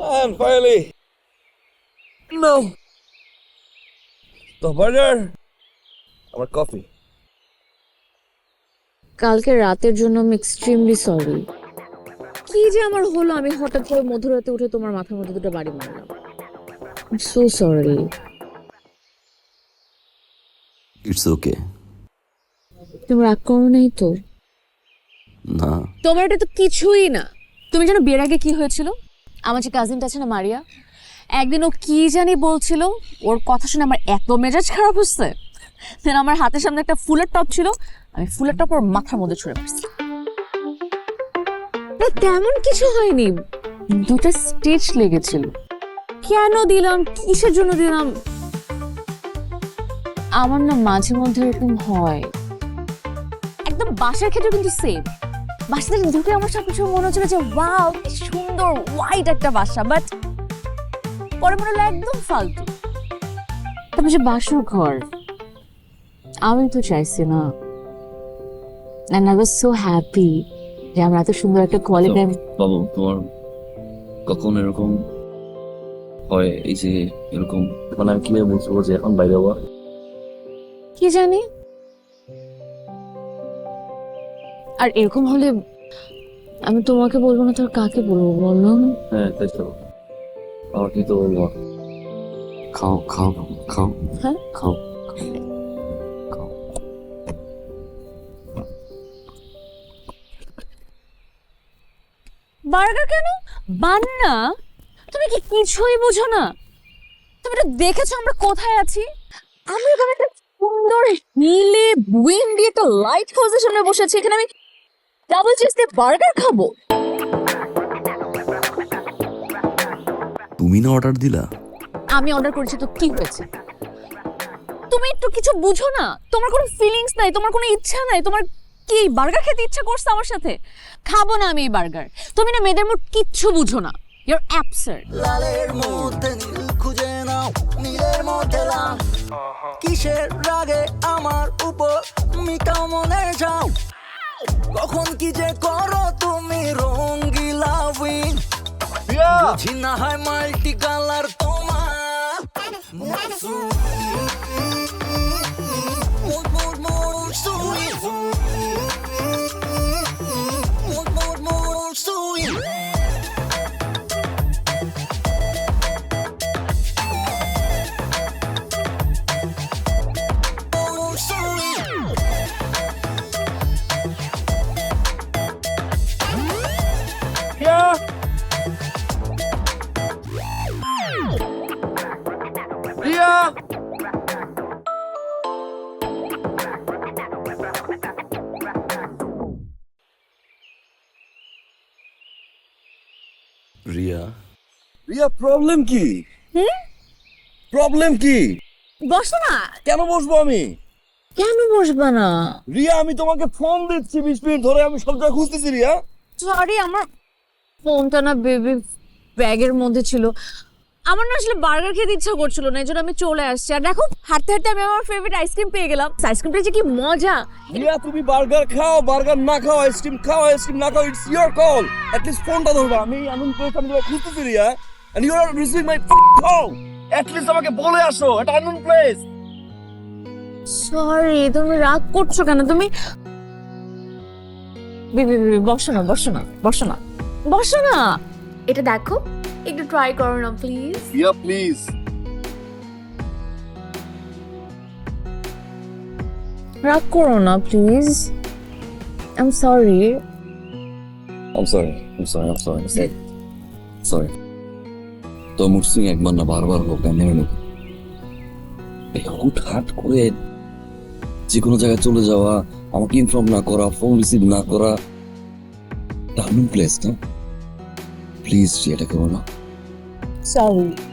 And finally, no. The burger, আমার coffee কালকে রাতের জন্য আমি এক্সট্রিমলি সরি কি যে আমার হলো আমি হঠাৎ করে মধুরাতে উঠে তোমার মাথার মধ্যে দুটো বাড়ি মারলাম। সো সরি ইটস ওকে তুমি রাগ করো নাই তো? না। তোমার এটা তো কিছুই না। তুমি জানো বিয়ের আগে কি হয়েছিল? আমার যে কাজিনটা আছে না মারিয়া একদিন ও কি জানি বলছিল ওর কথা শুনে আমার এত মেজাজ খারাপ হচ্ছে। দেন আমার হাতের সামনে একটা ফুলের টপ ছিল আমি ফুলের টপ ওর মাথার মধ্যে ছুঁড়ে মারছি। না, তেমন কিছু হয়নি দুটো স্টেজ লেগেছিল। কেন দিলাম? কিসের জন্য দিলাম? আমার না মাঝে মধ্যে এরকম হয়। একদম বাসার ক্ষেত্রে কিন্তু সেম বাসাতে ঢুকে আমার সবকিছু মনে হচ্ছিল যে ওয়াও কি সুন্দর হোয়াইট একটা বাসা। বাট পরে মনে হলো একদম ফালতু। তারপর যে বাসর ঘর আমি তো চাইছি না। And I was so happy যে আমরা এত সুন্দর একটা কোয়ালিটি বাবু তোমার কখন এরকম হয়? এই যে এরকম মানে আমি কীভাবে বলব যে এখন বাইরে হওয়া কি জানি? আর এরকম হলে আমি তোমাকে বলব না তোর কাকে বলব বললাম হ্যাঁ তাই তো। আমার কি তো বলব খাও খাও খাও। হ্যাঁ? খাও। খাও বার্গার কেন? বান্না? তুমি কি কিছুই বুঝো না? তুমি তো দেখেছ আমরা কোথায় আছি? আমরা এখানে একটা সুন্দর হিলে উইন্ডি একটা লাইট হাউসের সামনে বসে আছি। এখানে আমি ডাবল চিজ দিয়ে বার্গার খাব? তুমি না অর্ডার দিলা? আমি অর্ডার করেছি তো কি হয়েছে? তুমি একটু কিছু বুঝো না? তোমার কোনো ফিলিংস নাই তোমার কোনো ইচ্ছা নাই তোমার কি বার্গার খেতে ইচ্ছা করছে আমার সাথে? খাব না আমি এই বার্গার তুমি না মেয়েদের মুড কিচ্ছু বুঝো না। ইউর অ্যাবসার্ড লালের মধ্যে নীল খুঁজে নাও নীলের মধ্যে লাল। কিসের রাগে আমার উপর মিটাও মনে যাও? কখন কি যে করো তুমি রঙ্গিলা উইন বুঝি না হয় মাল্টি কালার তোমার more more more more Riya. Riya problem কি? প্রবলেম কি? বসো না। কেন বসবো আমি? কেন বসবা না? রিয়া আমি তোমাকে ফোন দিচ্ছি বিশ মিনিট ধরে আমি সব জায়গায় খুঁজতেছি রিয়া। সরি আমার ফোনটা না বেবি ব্যাগের মধ্যে ছিল। আমার না আসলে বার্গার খেতে ইচ্ছা করছিল না এই জন্য আমি চলে আসছি। আর দেখো হাঁটতে হাঁটতে আমি আমার ফেভারিট আইসক্রিম পেয়ে গেলাম। আইসক্রিমটা যে কি মজা! রিয়া তুমি বার্গার খাও বার্গার না খাও আইসক্রিম খাও আইসক্রিম না খাও it's your call at least ফোনটা ধরবা। আমি এমন প্লেস আমি তোমাকে খুঁজতেছি Riya and you are receiving my call at least আমাকে বলে আসো এটা আননোন প্লেস সরি তুমি রাগ করছ কেন? তুমি বসো না বসো না বসো না। বসো না! এটা দেখো একটু ট্রাই করো না প্লিজ রিয়া প্লিজ রাগ করো না please I am sorry I'm sorry. I'm sorry. I'm sorry. I'm sorry. Sorry. তো মুসলিম একবার না বারবার হোক আমি নেমে নেব এই হুট হাট করে যে কোনো জায়গায় চলে যাওয়া আমাকে ইনফর্ম না করা ফোন রিসিভ না করা দারুণ প্লেস না প্লিজ এটা করো না সরি